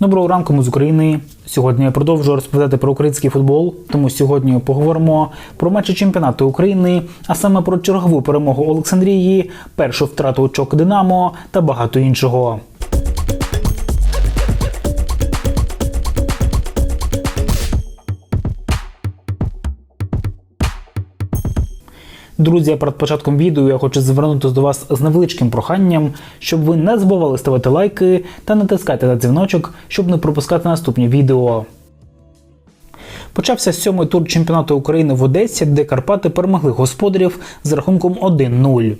Доброго ранку, ми з України. Сьогодні я продовжую розповідати про український футбол. Тому сьогодні поговоримо про матчі чемпіонату України, а саме про чергову перемогу Олександрії, першу втрату очок Динамо та багато іншого. Друзі, перед початком відео я хочу звернутися до вас з невеличким проханням, щоб ви не забували ставити лайки та натискати на дзвіночок, щоб не пропускати наступні відео. Почався сьомий тур чемпіонату України в Одесі, де Карпати перемогли господарів з рахунком 1-0.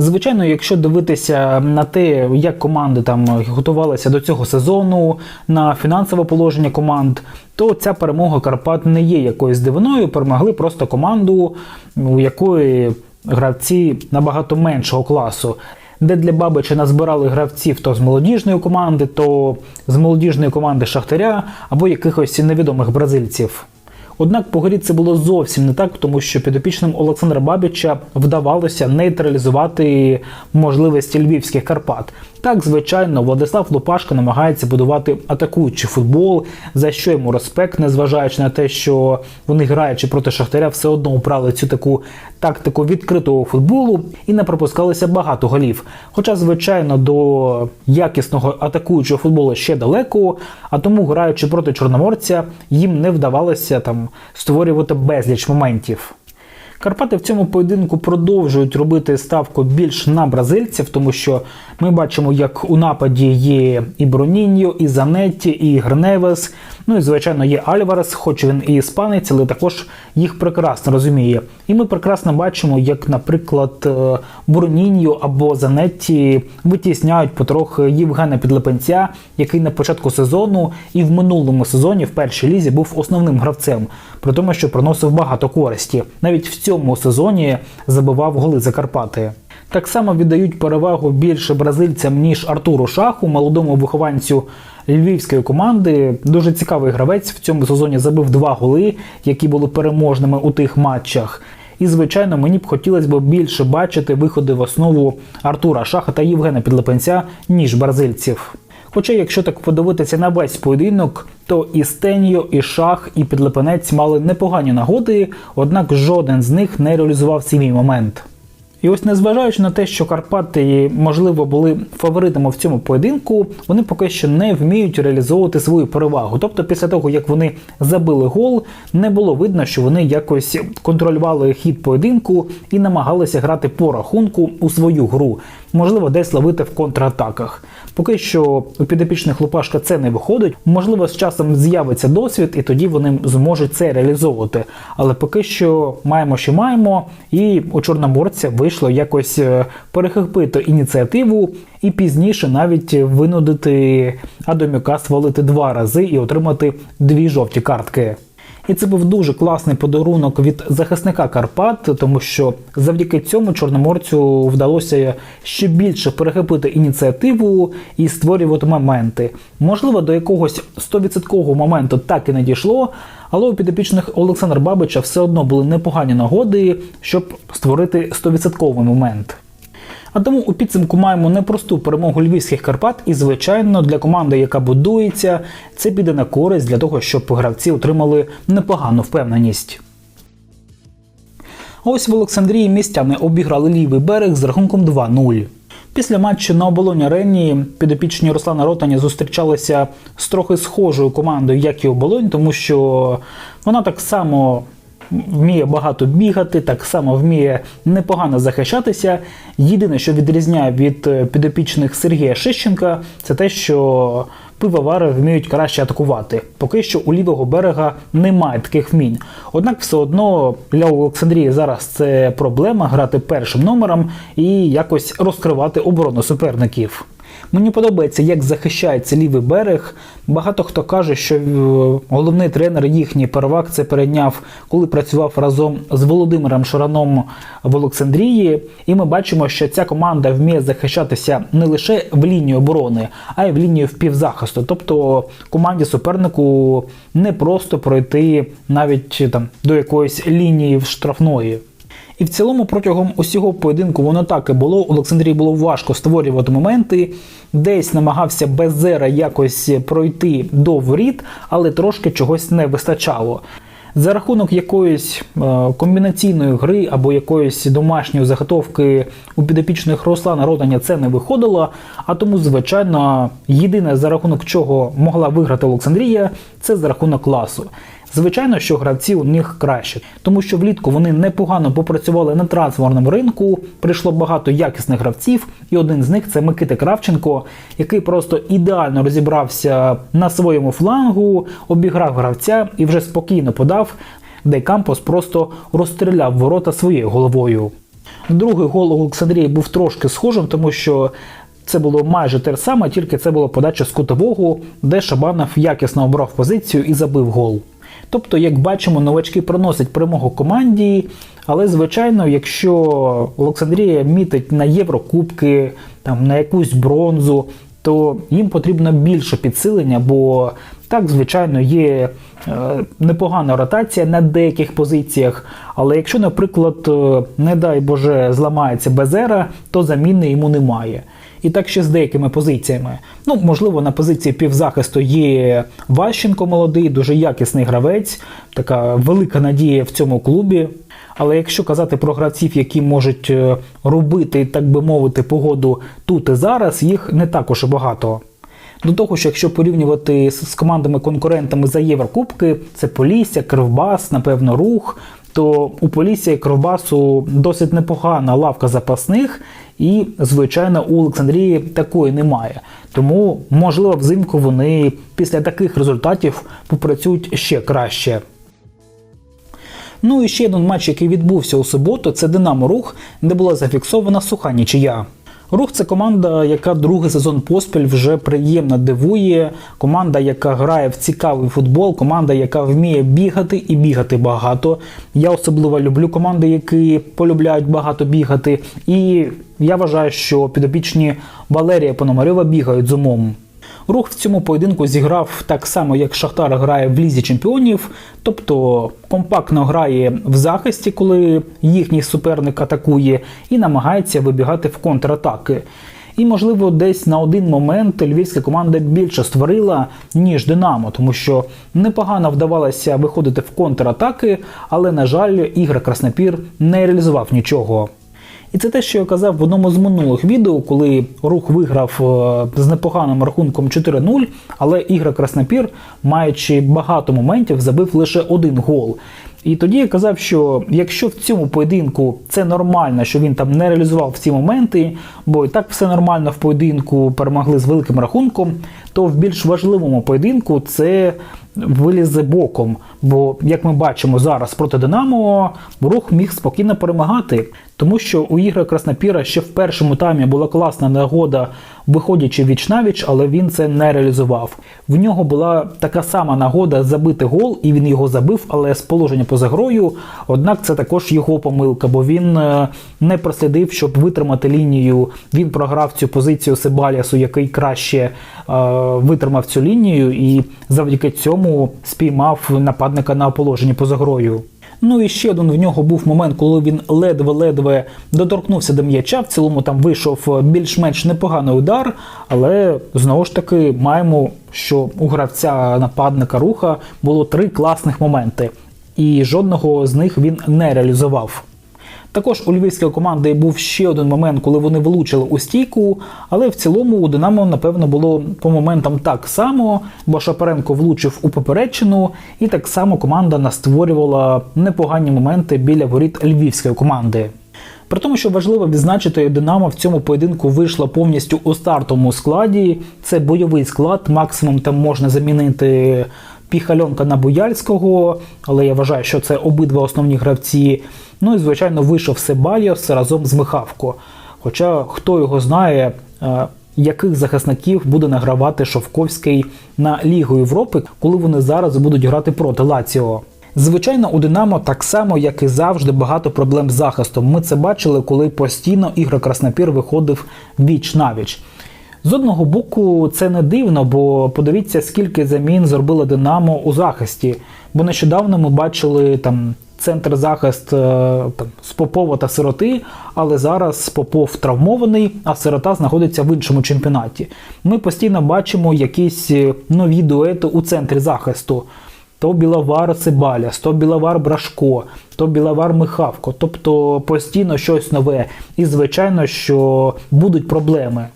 Звичайно, якщо дивитися на те, як команди там готувалися до цього сезону, на фінансове положення команд, то ця перемога Карпат не є якоюсь дивиною. Перемогли просто команду, у якої гравці набагато меншого класу. Де для Бабича назбирали гравців то з молодіжної команди, то з молодіжної команди Шахтаря або якихось невідомих бразильців. Однак по горі це було зовсім не так, тому що підопічним Олександра Бабіча вдавалося нейтралізувати можливості львівських Карпат. Так, звичайно, Владислав Лупашко намагається будувати атакуючий футбол, за що йому респект, незважаючи на те, що вони граючи проти Шахтаря, все одно обрали цю таку тактику відкритого футболу і не пропускалося багато голів. Хоча, звичайно, до якісного атакуючого футболу ще далеко, а тому, граючи проти чорноморця, їм не вдавалося там створювати безліч моментів. Карпати в цьому поєдинку продовжують робити ставку більш на бразильців, тому що ми бачимо, як у нападі є і Броніньо, і Занетті, і Грневес. Ну і звичайно є Альварес, хоч він і іспанець, але також їх прекрасно розуміє. І ми прекрасно бачимо, як, наприклад, е, Броніньо або Занетті витісняють потрохи Євгена Підлепенця, який на початку сезону і в минулому сезоні в першій лізі був основним гравцем, при тому, що приносив багато користі. Навіть в цьому сезоні забивав голи за Карпати. Так само віддають перевагу більше бразильцям, ніж Артуру Шаху, молодому вихованцю львівської команди. Дуже цікавий гравець в цьому сезоні забив два голи, які були переможними у тих матчах. І, звичайно, мені б хотілося б більше бачити виходи в основу Артура Шаха та Євгена Підлепенця, ніж бразильців. Хоча, якщо так подивитися на весь поєдинок, то і Стеньо, і Шах, і Підлепенець мали непогані нагоди, однак жоден з них не реалізував свій момент. І ось незважаючи на те, що Карпати, можливо, були фаворитами в цьому поєдинку, вони поки що не вміють реалізовувати свою перевагу. Тобто, після того, як вони забили гол, не було видно, що вони якось контролювали хід поєдинку і намагалися грати по рахунку у свою гру, можливо, десь ловити в контратаках. Поки що у підопічних Лупашка це не виходить. Можливо, з часом з'явиться досвід, і тоді вони зможуть це реалізовувати. Але поки що маємо, що маємо, і у Чорноморця вийшло якось е, перехопити ініціативу і пізніше навіть винудити Адамюка свалити два рази і отримати дві жовті картки. І це був дуже класний подарунок від захисника Карпат, тому що завдяки цьому чорноморцю вдалося ще більше перехопити ініціативу і створювати моменти. Можливо, до якогось 100% моменту так і не дійшло, але у підопічних Олександра Бабича все одно були непогані нагоди, щоб створити 100% момент. А тому у підсумку маємо непросту перемогу львівських Карпат, і, звичайно, для команди, яка будується, це піде на користь для того, щоб гравці отримали непогану впевненість. Ось в Олександрії містяни обіграли лівий берег з рахунком 2-0. Після матчу на оболоні арені підопічні Руслана Ротані зустрічалися з трохи схожою командою, як і оболонь, тому що вона так само вміє багато бігати, так само вміє непогано захищатися. Єдине, що відрізняє від е, підопічних Сергія Шищенка, це те, що пивовари вміють краще атакувати. Поки що у лівого берега немає таких вмінь. Однак, все одно для Олександрії зараз це проблема грати першим номером і якось розкривати оборону суперників. Мені подобається, як захищається лівий берег. Багато хто каже, що е, головний тренер їхній первак це перейняв, коли працював разом з Володимиром Шараном в Олександрії. І ми бачимо, що ця команда вміє захищатися не лише в лінії оборони, а й в лінії впівзахисту. Тобто команді супернику не просто пройти навіть там до якоїсь лінії штрафної. І в цілому протягом усього поєдинку воно так і було. Олександрії було важко створювати моменти. Десь намагався Безера якось пройти до воріт, але трошки чогось не вистачало. За рахунок якоїсь е, комбінаційної гри або якоїсь домашньої заготовки у підопічних Руслана Ротаня це не виходило. А тому, звичайно, єдине за рахунок чого могла виграти Олександрія, це за рахунок класу. Звичайно, що гравці у них краще, тому що влітку вони непогано попрацювали на трансферному ринку. Прийшло багато якісних гравців, і один з них це Микита Кравченко, який просто ідеально розібрався на своєму флангу, обіграв гравця і вже спокійно подав, де Кампос просто розстріляв ворота своєю головою. Другий гол Олександрії був трошки схожим, тому що це було майже те саме, тільки це була подача з кутового, де Шабанов якісно обрав позицію і забив гол. Тобто, як бачимо, новачки приносять перемогу команді, але, звичайно, якщо Олександрія мітить на Єврокубки, там, на якусь бронзу, то їм потрібно більше підсилення, бо так, звичайно, є е, непогана ротація на деяких позиціях. Але якщо, наприклад, е, не дай Боже, зламається Безера, то заміни йому немає. І так ще з деякими позиціями. Ну, можливо, на позиції півзахисту є Ващенко молодий, дуже якісний гравець, така велика надія в цьому клубі. Але якщо казати про гравців, які можуть е, робити, так би мовити, погоду тут і зараз, їх не також багато. До того ж, якщо порівнювати з командами-конкурентами за Єврокубки, це Полісся, Кривбас, напевно, рух. То у Полісся і Кривбасу досить непогана лавка запасних, і, звичайно, у Олександрії такої немає. Тому, можливо, взимку вони після таких результатів попрацюють ще краще. Ну і ще один матч, який відбувся у суботу, це Динамо Рух, де була зафіксована суха нічия. Рух це команда, яка другий сезон поспіль вже приємно дивує. Команда, яка грає в цікавий футбол, команда, яка вміє бігати і бігати багато. Я особливо люблю команди, які полюбляють багато бігати. І я вважаю, що підопічні Валерія Пономарьова бігають з умом. Рух в цьому поєдинку зіграв так само, як Шахтар грає в лізі чемпіонів, тобто компактно грає в захисті, коли їхній суперник атакує, і намагається вибігати в контратаки. І, можливо, десь на один момент львівська команда більше створила, ніж Динамо, тому що непогано вдавалося виходити в контратаки, але, на жаль, Ігор Краснопір не реалізував нічого. Це те, що я казав в одному з минулих відео, коли рух виграв е, з непоганим рахунком 4-0, але Ігор Краснопір, маючи багато моментів, забив лише один гол. І тоді я казав, що якщо в цьому поєдинку це нормально, що він там не реалізував ці моменти, бо і так все нормально в поєдинку перемогли з великим рахунком, то в більш важливому поєдинку це вилізе боком. Бо, як ми бачимо зараз проти Динамо, рух міг спокійно перемагати, тому що у ігри Краснопіра ще в першому таймі була класна нагода, виходячи віч навіч, але він це не реалізував. В нього була така сама нагода забити гол, і він його забив, але з положення поза грою. Однак це також його помилка, бо він е, не прослідив, щоб витримати лінію. Він програв цю позицію Себаліасу, який краще е, витримав цю лінію, і завдяки цьому спіймав нападника на положенні поза грою. Ну і ще один в нього був момент, коли він ледве-ледве доторкнувся до м'яча. В цілому там вийшов більш-менш непоганий удар, але знову ж таки маємо, що у гравця нападника руха було три класних моменти, і жодного з них він не реалізував. Також у львівської команди був ще один момент, коли вони влучили у стійку, але в цілому у Динамо, напевно, було по моментам так само, бо Шапаренко влучив у поперечину, і так само команда настворювала непогані моменти біля воріт львівської команди. При тому, що важливо відзначити, Динамо в цьому поєдинку вийшла повністю у стартовому складі. Це бойовий склад, максимум там можна замінити Піхальонка на Буяльського, але я вважаю, що це обидва основні гравці. Ну і, звичайно, вийшов Себальос разом з Михавко. Хоча хто його знає, е, яких захисників буде награвати Шовковський на Лігу Європи, коли вони зараз будуть грати проти Лаціо. Звичайно, у Динамо так само, як і завжди, багато проблем з захистом. Ми це бачили, коли постійно Ігор Краснопір виходив віч навіч. З одного боку, це не дивно, бо подивіться, скільки замін зробила Динамо у захисті. Бо нещодавно ми бачили там центр захист е, там, з Попова та сироти, але зараз Попов травмований, а сирота знаходиться в іншому чемпіонаті. Ми постійно бачимо якісь е, нові дуети у центрі захисту. То Біловар Цибаляс, то Біловар Брашко, то Біловар Михавко. Тобто постійно щось нове. І звичайно, що будуть проблеми.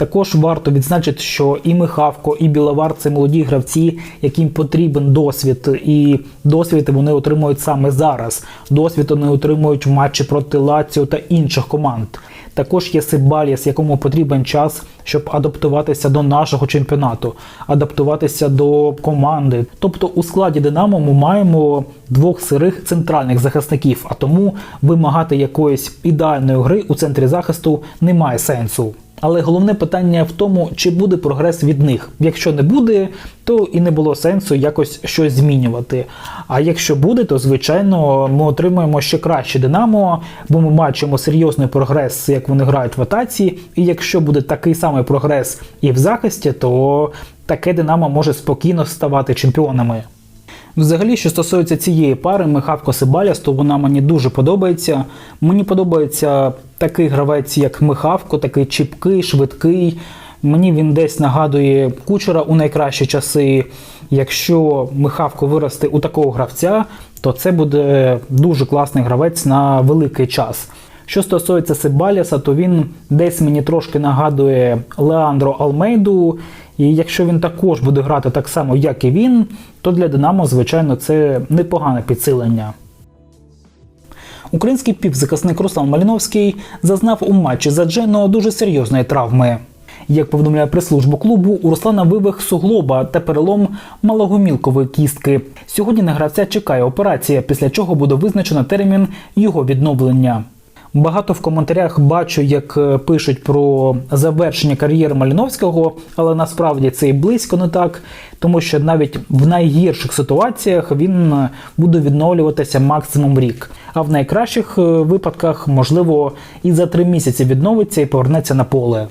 Також варто відзначити, що і Михавко, і Біловар це молоді гравці, яким потрібен досвід, і досвід вони отримують саме зараз. Досвід вони отримують в матчі проти Лаціо та інших команд. Також є Сибаліс, якому потрібен час, щоб адаптуватися до нашого чемпіонату, адаптуватися до команди. Тобто у складі Динамо ми маємо двох сирих центральних захисників, а тому вимагати якоїсь ідеальної гри у центрі захисту немає сенсу. Але головне питання в тому, чи буде прогрес від них. Якщо не буде, то і не було сенсу якось щось змінювати. А якщо буде, то звичайно ми отримаємо ще краще Динамо, бо ми бачимо серйозний прогрес, як вони грають в атаці. І якщо буде такий самий прогрес і в захисті, то таке Динамо може спокійно ставати чемпіонами. Взагалі, що стосується цієї пари Михавко Сибаляс, то вона мені дуже подобається. Мені подобається такий гравець, як Михавко, такий чіпкий, швидкий. Мені він десь нагадує кучера у найкращі часи. Якщо Михавко виросте у такого гравця, то це буде дуже класний гравець на великий час. Що стосується Сибаліса, то він десь мені трошки нагадує Леандро Алмейду. І якщо він також буде грати так само, як і він, то для Динамо, звичайно, це непогане підсилення. Український півзахисник Руслан Маліновський зазнав у матчі за Джено дуже серйозної травми. Як повідомляє прес-служба клубу, у Руслана вивих суглоба та перелом малогомілкової кістки. Сьогодні на гравця чекає операція, після чого буде визначено термін його відновлення. Багато в коментарях бачу, як е, пишуть про завершення кар'єри Маліновського, але насправді це і близько не так, тому що навіть в найгірших ситуаціях він е, буде відновлюватися максимум рік. А в найкращих е, випадках, можливо, і за три місяці відновиться і повернеться на поле.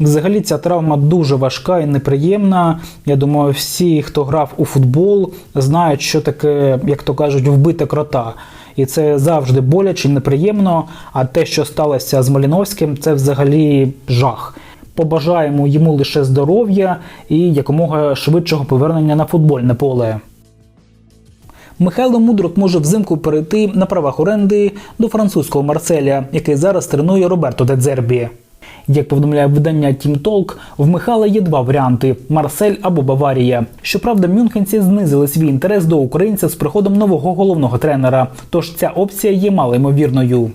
Взагалі ця травма дуже важка і неприємна. Я думаю, всі, хто грав у футбол, знають, що таке, як то кажуть, вбити крота. І це завжди боляче неприємно. А те, що сталося з Маліновським, це взагалі жах. Побажаємо йому лише здоров'я і якомога швидшого повернення на футбольне поле. Михайло Мудрук може взимку перейти на правах оренди до французького Марселя, який зараз тренує Роберто Дедзербі. Як повідомляє видання Talk, в Михайла є два варіанти: Марсель або Баварія. Щоправда, мюнхенці знизили свій інтерес до українця з приходом нового головного тренера. Тож ця опція є малоймовірною.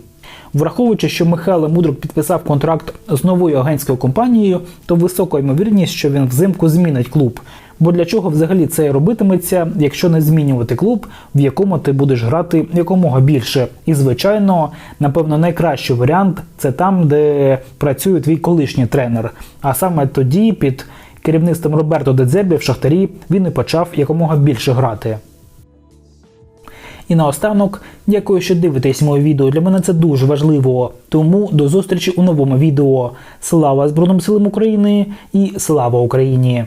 Враховуючи, що Михайло Мудрук підписав контракт з новою агентською компанією, то висока ймовірність, що він взимку змінить клуб. Бо для чого взагалі це робитиметься, якщо не змінювати клуб, в якому ти будеш грати якомога більше? І звичайно, напевно, найкращий варіант це там, де працює твій колишній тренер. А саме тоді, під керівництвом Роберто Дедзебі в Шахтарі, він і почав якомога більше грати. І наостанок, дякую, що дивитесь моє відео. Для мене це дуже важливо. Тому до зустрічі у новому відео. Слава Збройним силам України і слава Україні!